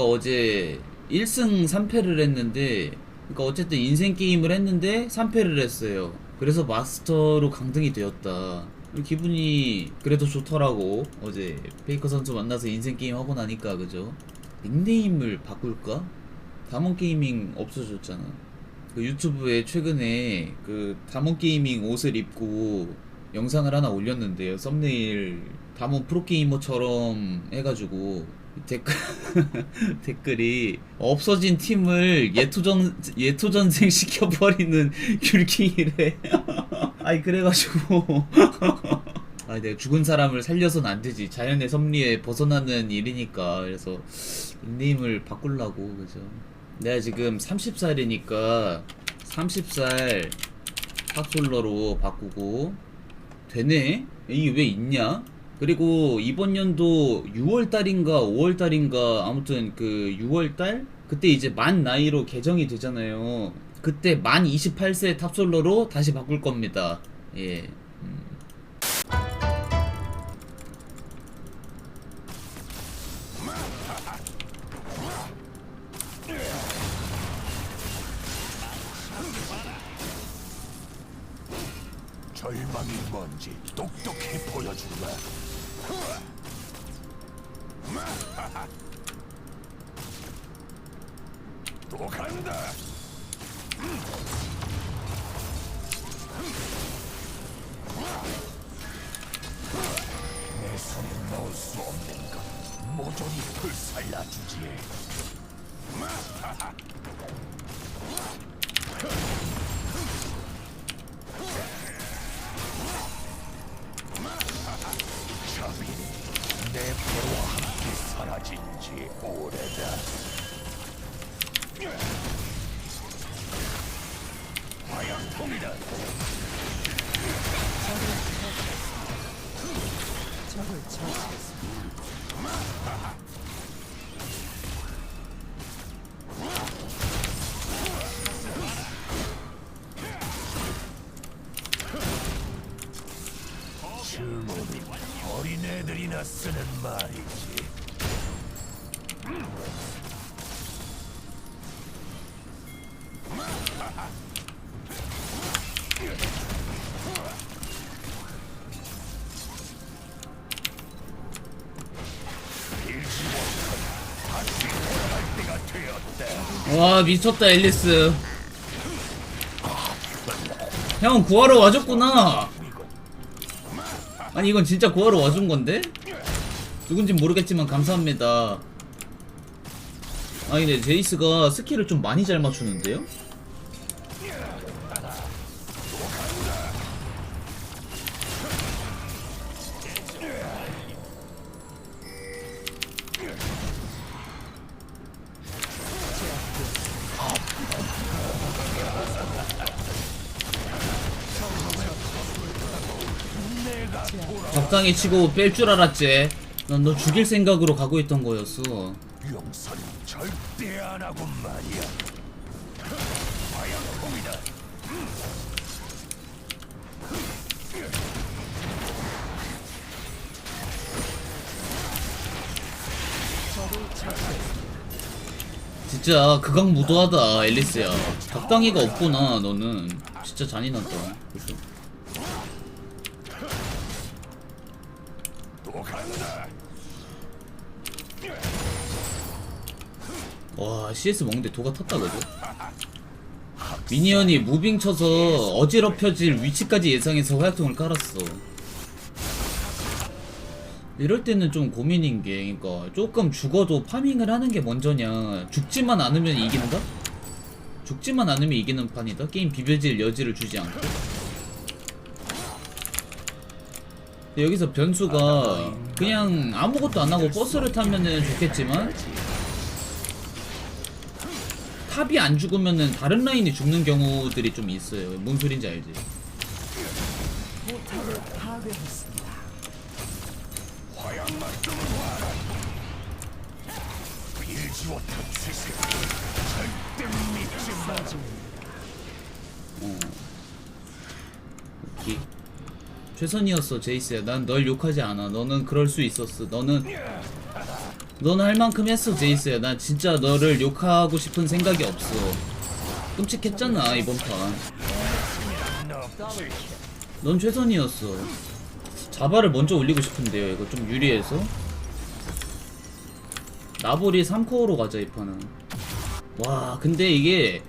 그러니까 어제 1승 3패를 했는데 그러니까 어쨌든 인생 게임을 했는데 3패를 했어요. 그래서 마스터로 강등이 되었다. 기분이 그래도 좋더라고. 어제 페이커 선수 만나서 인생 게임 하고 나니까 그죠? 닉네임을 바꿀까? 담원 게이밍 없어졌잖아. 그 유튜브에 최근에 그 담원 게이밍 옷을 입고 영상을 하나 올렸는데요. 썸네일 담원 프로게이머처럼 해가지고 댓글 댓글이 없어진 팀을 예토전 예토전생 시켜버리는 귤킹이래. 아니 그래가지고 아 내가 죽은 사람을 살려선 안 되지 자연의 섭리에 벗어나는 일이니까 그래서 닉네임을 바꾸려고 그죠. 내가 지금 30살이니까 30살 탑솔러로 바꾸고 되네? 이게 왜 있냐? 그리고 이번 연도 6월달인가 5월달인가 아무튼 그 6월달? 그때 이제 만 나이로 개정이 되잖아요. 그때 만 28세 탑솔러로 다시 바꿀 겁니다. 예. 음. 절망이 뭔지 똑똑히 보여주마. 또 간다. 화양통이다. 주문이 와 미쳤다 앨리스. 형 구하러 와줬구나. 아니 이건 진짜 구하러 와준 건데? 누군진 모르겠지만 감사합니다. 아니 근데 제이스가 스킬을 좀 많이 잘 맞추는데요? 적당히 치고 뺄 줄 알았지. 난 너 죽일 생각으로 가고 있던 거였어. 용선 절대 안 하고 말이야. 진짜 극악 무도하다 앨리스야. 적당히가 없구나 너는. 진짜 잔인하다. 또 와 CS 먹는데 도가 탔다 그죠? 미니언이 무빙 쳐서 어지럽혀질 위치까지 예상해서 화약통을 깔았어 이럴 때는 좀 고민인 게 그러니까 조금 죽어도 파밍을 하는 게 먼저냐 죽지만 않으면 이긴다? 죽지만 않으면 이기는 판이다? 게임 비벼질 여지를 주지 않고 여기서 변수가 그냥 아무것도 안 하고 버스를 타면은 좋겠지만 탑이 안 죽으면은 다른 라인이 죽는 경우들이 좀 있어요. 뭔 소린지 알지? 오케이. 최선이었어 제이스야 난 널 욕하지 않아 너는 그럴 수 있었어 너는 너는 할 만큼 했어 제이스야. 난 진짜 너를 욕하고 싶은 생각이 없어. 끔찍했잖아 이번 판넌 최선이었어. 자바를 먼저 올리고 싶은데요 이거 좀 유리해서. 나볼이 3코어로 가자 이 판은. 와 근데 이게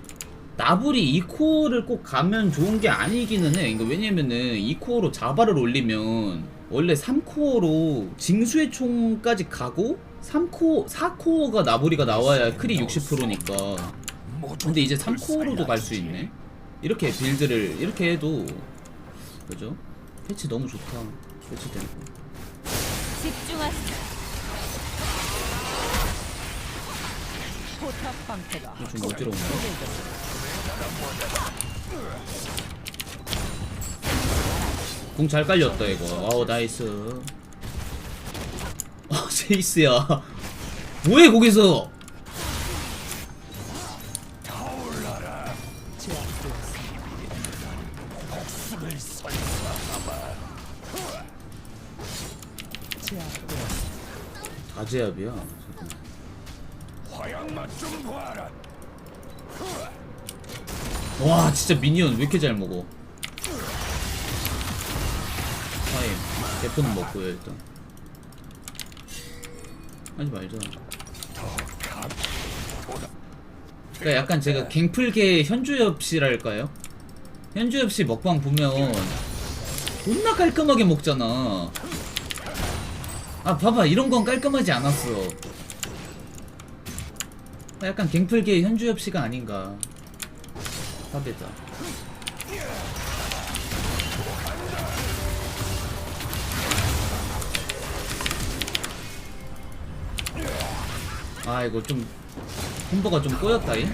나불이 2코어를 꼭 가면 좋은 게 아니기는 해. 그러니까 왜냐면은 2코어로 자바를 올리면 원래 3코어로 징수의 총까지 가고 3코어, 4코어가 나불이가 나와야 크리 60%니까. 근데 이제 3코어로도 갈 수 있네. 이렇게 빌드를 이렇게 해도 그죠? 패치 너무 좋다. 거. 집중하세요. 포탑 방패가 좀 어지러운데. 공잘 깔렸다 이거. 아우 나이스. 아 제이스야. 뭐해 거기서? 봐라. 와 진짜 미니언 왜 이렇게 잘 먹어 타임 대포는 먹고요 일단 하지 말자. 그러니까 약간 제가 갱플계 현주엽 씨랄까요? 현주엽 씨 먹방 보면 존나 깔끔하게 먹잖아. 아 봐봐. 이런 건 깔끔하지 않았어. 약간 갱플계 현주엽 씨가 아닌가. 탑이다. 아 이거 좀 콤보가 좀 꼬였다잉.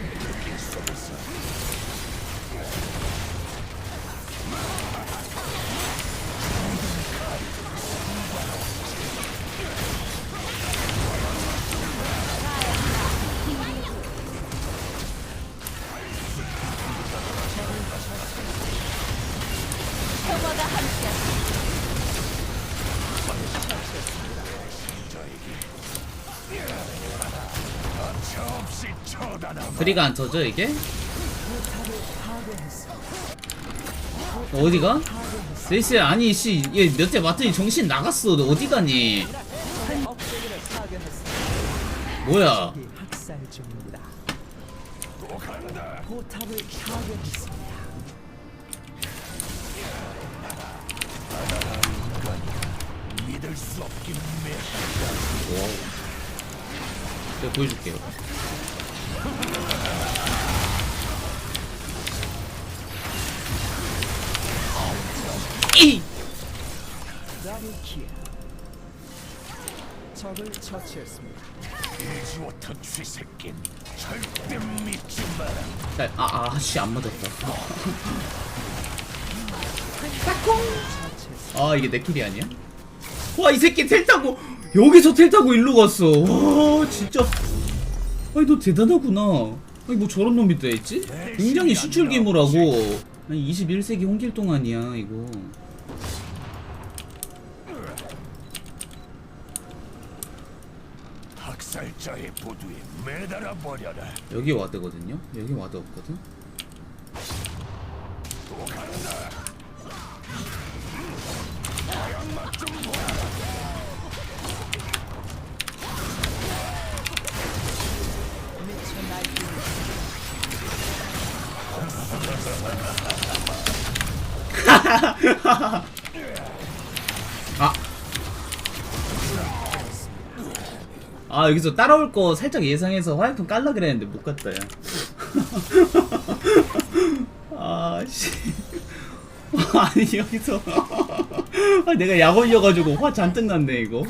그리가 안 터져 이게? 어디가? 세이스 아니 씨얘몇 대 맞더니 정신 나갔어 너 어디 가니? 뭐야? 매. 제가 보여줄게요. 이! 적을 처치했습니다. 이지워터 쥐새낀 절대 믿지 마라. 자, 아, 아, 씨, 안 맞았다. 아, 이게 내 킬이 아니야? 와, 이 새끼 텔 타고, 여기서 텔 타고 일로 갔어. 와, 진짜. 아니, 너 대단하구나. 아니, 뭐 저런 놈이 또 있지? 굉장히 수출 기무라고. 아니, 21세기 홍길 동안이야, 이거. 학살자의 보두에 매달아 버려라. 여기 와드거든요? 여기 와드 없거든? 아 여기서 따라올 거 살짝 예상해서 화염통 깔라 그랬는데 못 갔다 야. 아씨. 아니 여기서 아, 내가 약 올려가지고 화 잔뜩 났네 이거.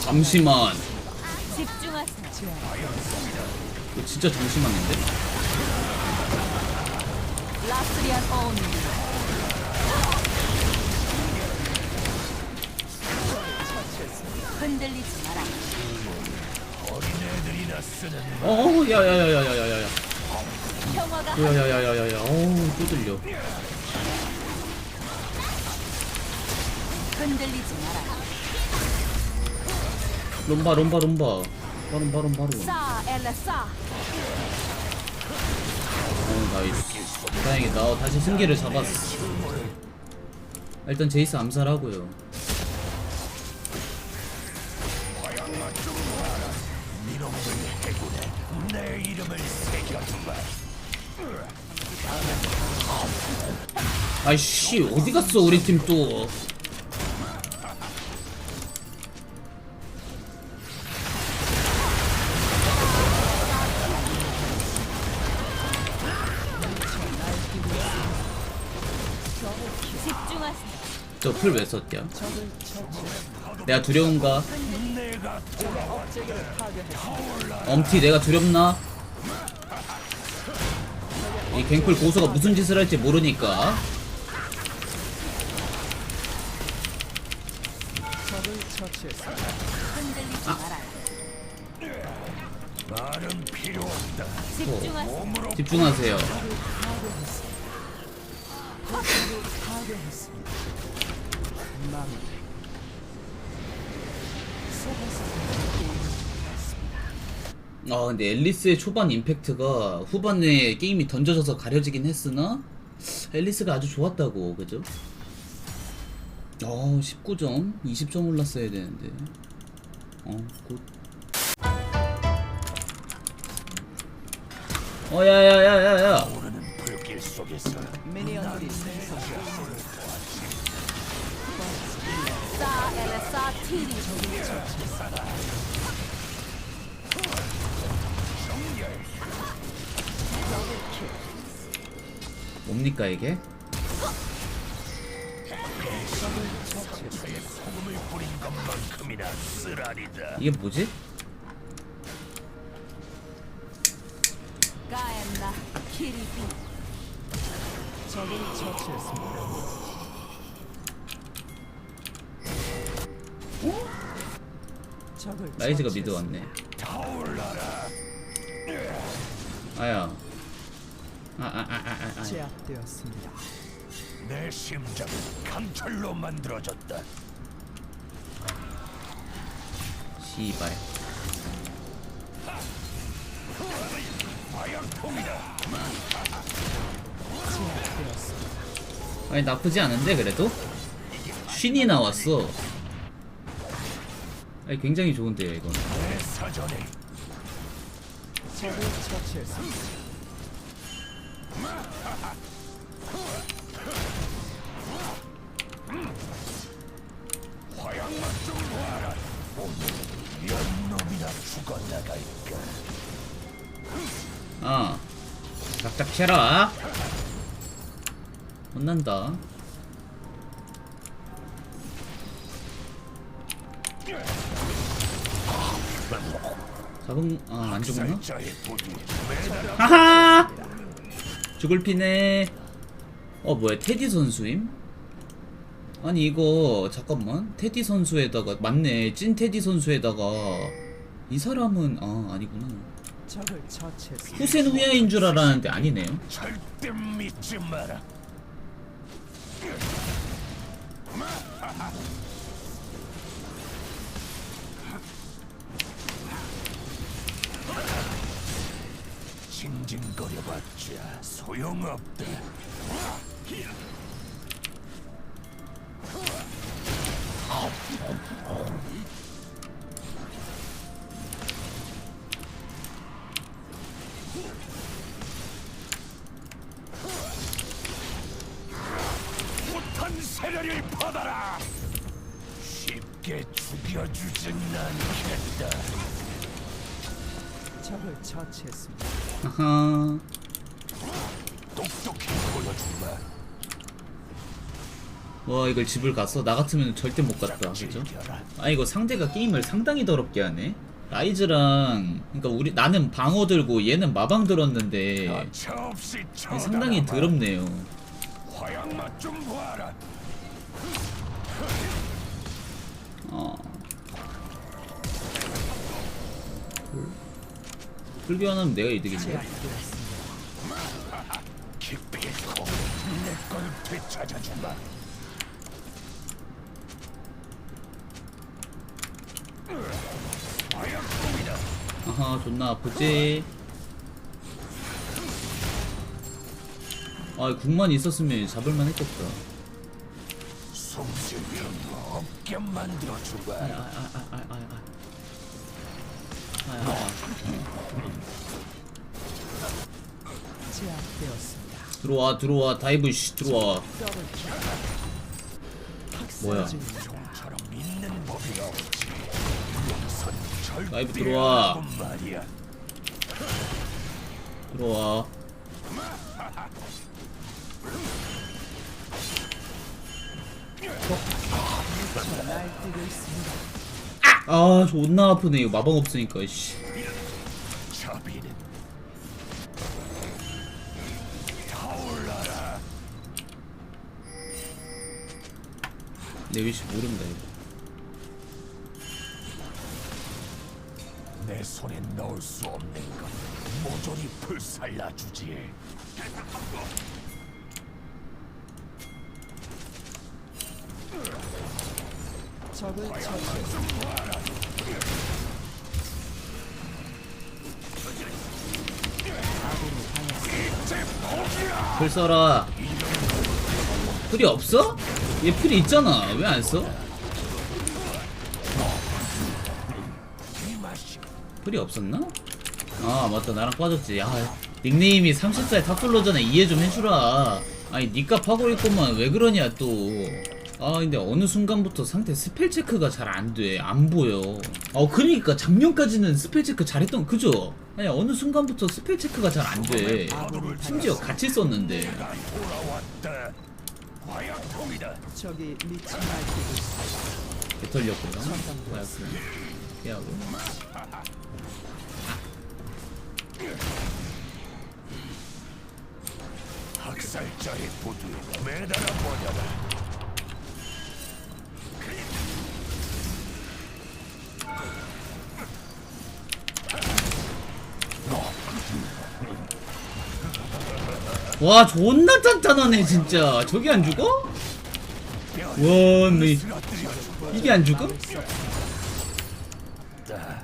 잠시만. 이거 진짜 잠시만인데? 라스리안 어운드 흔들리지 마라. 어린애들이나 쓰는 어, 야야야야야야야. 평화가 야야야야야야. 어우, 또 들려. 흔들리지 마라. 롬바 롬바 롬바. 바로 바로 바로. 싸. 어, 나이스. 다행이다. 어, 다시 승기를 잡았어. 일단 제이스 암살하고요. 해군에 내 이름을 새겨주마. 아이씨, 어디 갔어, 우리 팀 또. 집중하세요. 저풀왜 썼냐? 내가 두려운가? 엄티 내가 두렵나? 이 갱플 고수가 무슨 짓을 할지 모르니까. 말은 필요 없다. 몸으로 집중하세요 아 근데 앨리스의 초반 임팩트가 후반에 게임이 던져져서 가려지긴 했으나 앨리스가 아주 좋았다고 그죠? 어 19점 20점 올랐어야 되는데. 어굿. 어 야야야야야 뭡니까 이게? 이게 뭐지? 라이즈가 미드. 왔네. 아야 아 아아아아 아, 아, 제압되었습니다. 내 심장은 강철로 만들어졌다. 씨발. 제압되었습니다. 아니 나쁘지 않은데 그래도 쉰이 나왔어 아니 굉장히 좋은데요 이건 내 사전에 적을 처치했습니다. 어 작작 캐라. 혼난다. 잡은 아 안 죽었나? 살자의 부디 매달 하하 죽을 피네 어 뭐야 테디 선수임? 아니 이거 잠깐만 테디 선수에다가 맞네 찐 테디 선수에다가 이 사람은 아 아니구나. 후센 후야인 줄 알았는데 아니네요 절대 믿지 마라. 징징거려봤자 소용없다. 못한 세례를 받아라. 쉽게 죽여주진 않겠다. 적을 처치했습니다. 보여주마. 와 이걸 집을 갔어? 나 같으면 절대 못 갔다 그죠? 아 이거 상대가 게임을 상당히 더럽게 하네 라이즈랑 그러니까 우리 나는 방어 들고 얘는 마방 들었는데 상당히. 더럽네요 끌교환하면 내가 이득인데. 아하 존나 아프지 아 궁만 있었으면 잡을만 했겠다 숨쉬면 없게 만들어주마. 아아 아 아 아아 제압되었습니다. 들어와 들어와 다이브 씨 들어와. 뭐야? 라이브 들어와. 들어와. 아 존나 아프네 이거 마방 없으니까 씨. 내 위치 모른다 이거. 내 손에 넣을 수 없는 것. 모조리 불살라 주지. 적을 처치 풀 써라. 풀이 없어? 얘 풀이 있잖아. 왜 안 써? 풀이 없었나? 아 맞다. 나랑 빠졌지. 아 닉네임이 30살 탑솔로잖아 이해 좀 해주라. 아니 니값 하고 있구만 왜 그러냐 또 아 근데 어느 순간부터 상대 스펠 체크가 잘 안돼 안 보여 어 그러니까 작년까지는 스펠 체크 잘했던 그죠? 아니 어느 순간부터 스펠 체크가 잘 안돼 심지어 같이 썼는데. 개털렸고요 피하고 학살자의 부두에 매달아 버려라. 와 존나 단단하네 진짜 저기 안 죽어? 와 네. 이게 안 죽음? 죽다.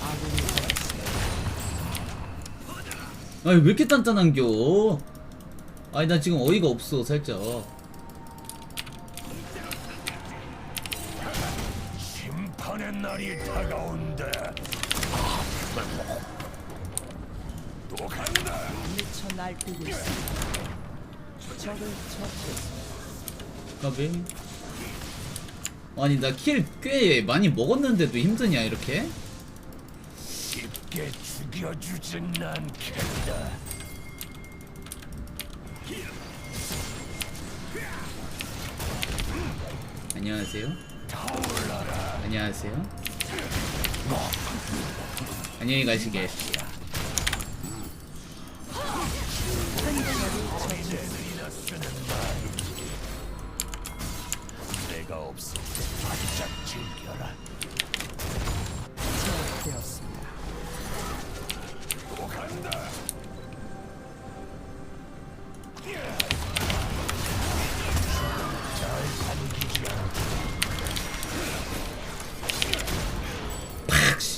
아군이 당했습니다. 아니 왜 이렇게 단단한겨? 아니 나 지금 어이가 없어 살짝 날뛰고 있습니다. 적을 처치했습니다. 까비 아니 나 킬 꽤 많이 먹었는데도 힘드냐 이렇게? 쉽게 죽여주진 않겠다. 안녕하세요 타올라라. 안녕하세요 안녕히 가시게 내가 없을 때 바짝 즐겨라. 제압되었습니다. 또 간다.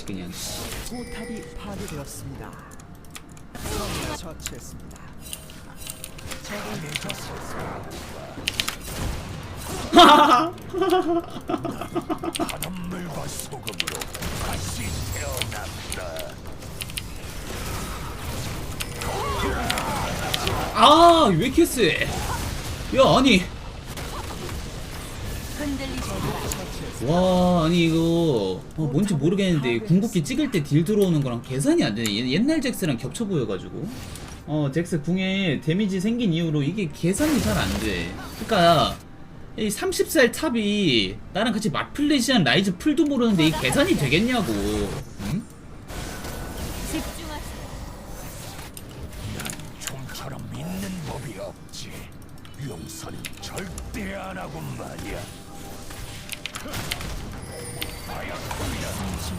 그냥 포탑이 파괴되었습니다. 처치했습니다. 바닷물과 소금으로 다시 태어났다. 아 왜 이렇게 세? 야 아니 흔들리지. 와 아니 이거 어, 뭔지 모르겠는데 궁극기 찍을 때 딜 들어오는 거랑 계산이 안 되네 옛- 옛날 잭스랑 겹쳐 보여가지고 어 잭스 궁에 데미지 생긴 이후로 이게 계산이 잘 안돼 그니까 이 30살 탑이 나랑 같이 맞플레이시한 라이즈 풀도 모르는데 이 계산이 되겠냐고 응? 총처럼 믿는 법이 없지 용서는 절대 안 하고 가야겠어.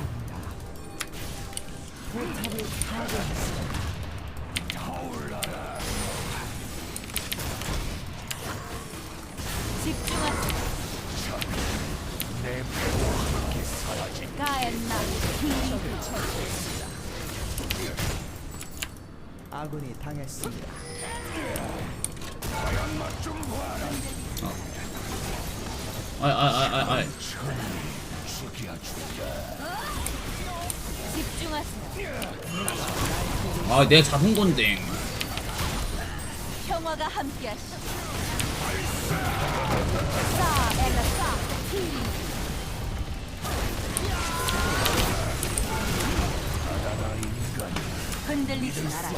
아군이 당했습니다. 아, 아, 아, 아, 아. 죽여주자. 집중하세요. 아, 내가 잡은 건데. 평화가 함께하시오. 키리비 흔들리지 마라.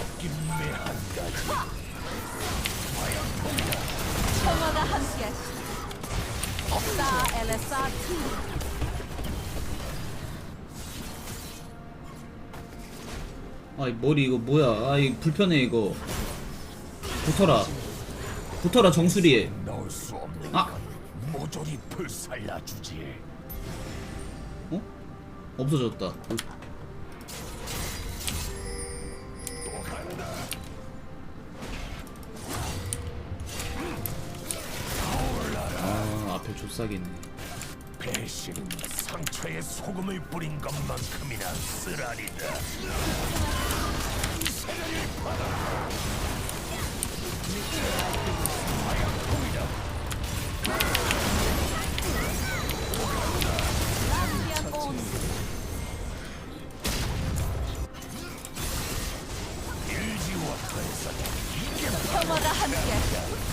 평화가 함께하시오. 사 엘라사 키리비 아, 이 머리 이거 뭐야? 아, 이 불편해 이거. 붙어라. 붙어라 정수리에. 넣을 수 없는 아. 건 모조리 불살라 주지. 어? 없어졌다. 조싹이네. 배신은 상처에 소금을 뿌린 것만큼이나 쓰라리다.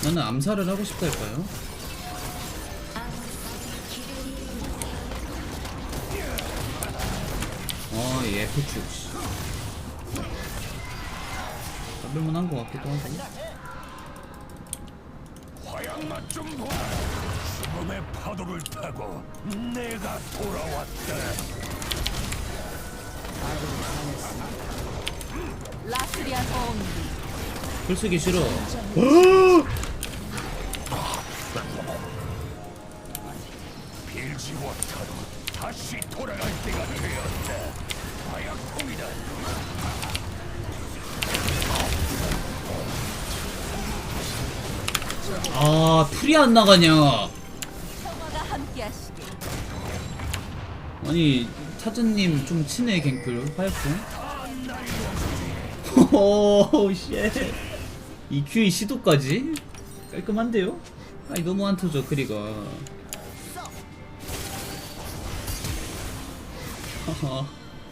나는 암살을 하고 싶달까요? 아, 이 F축. 씨. 잡을만 한 것 같기도 하고. 화양만 좀 봐. 죽음의 파도를 타고 내가 돌아왔다. 라스리안 온글 쓰기 싫어. 빌지워터로 다시 돌아갈 때가 되었다. 아, 풀이 안 나가냐. 아니, 차즈님 좀 친해, 갱플. 화약품. 오, 쉣. EQ의 시도까지? 깔끔한데요? 아니, 너무 안 터져, 크리가.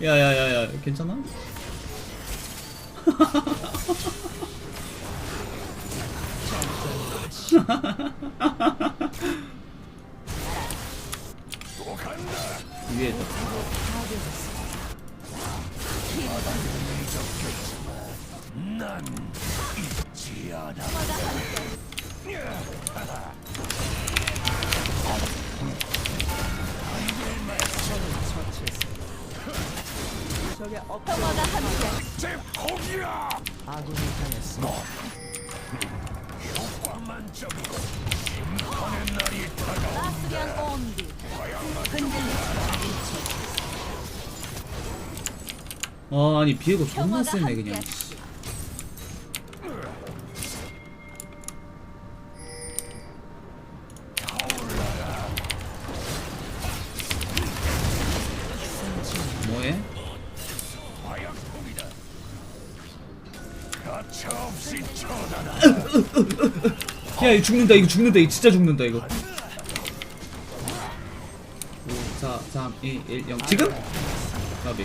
야야야야, 괜찮아? 위에다. 난 잊지 않아. 적의 업 평화가 함께하시길. 제 포기야. 아군이 당했습니다. 효과만적이고 심판의 날이 다가온다. 라스리안 온디. 흔들리지 아, 아니, 비에고 존나 세네, 그냥. 야, 이거 죽는다, 이거 죽는다, 이거 진짜 죽는다, 이거. 5, 4, 3, 2, 1, 0. 지금? 나비.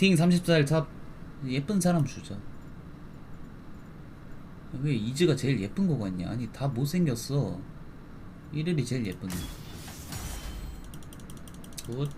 파이팅 34일 탑 예쁜 사람 주자 왜 이즈가 제일 예쁜 거 같냐? 아니 다 못생겼어. 1일이 제일 예쁜데 굿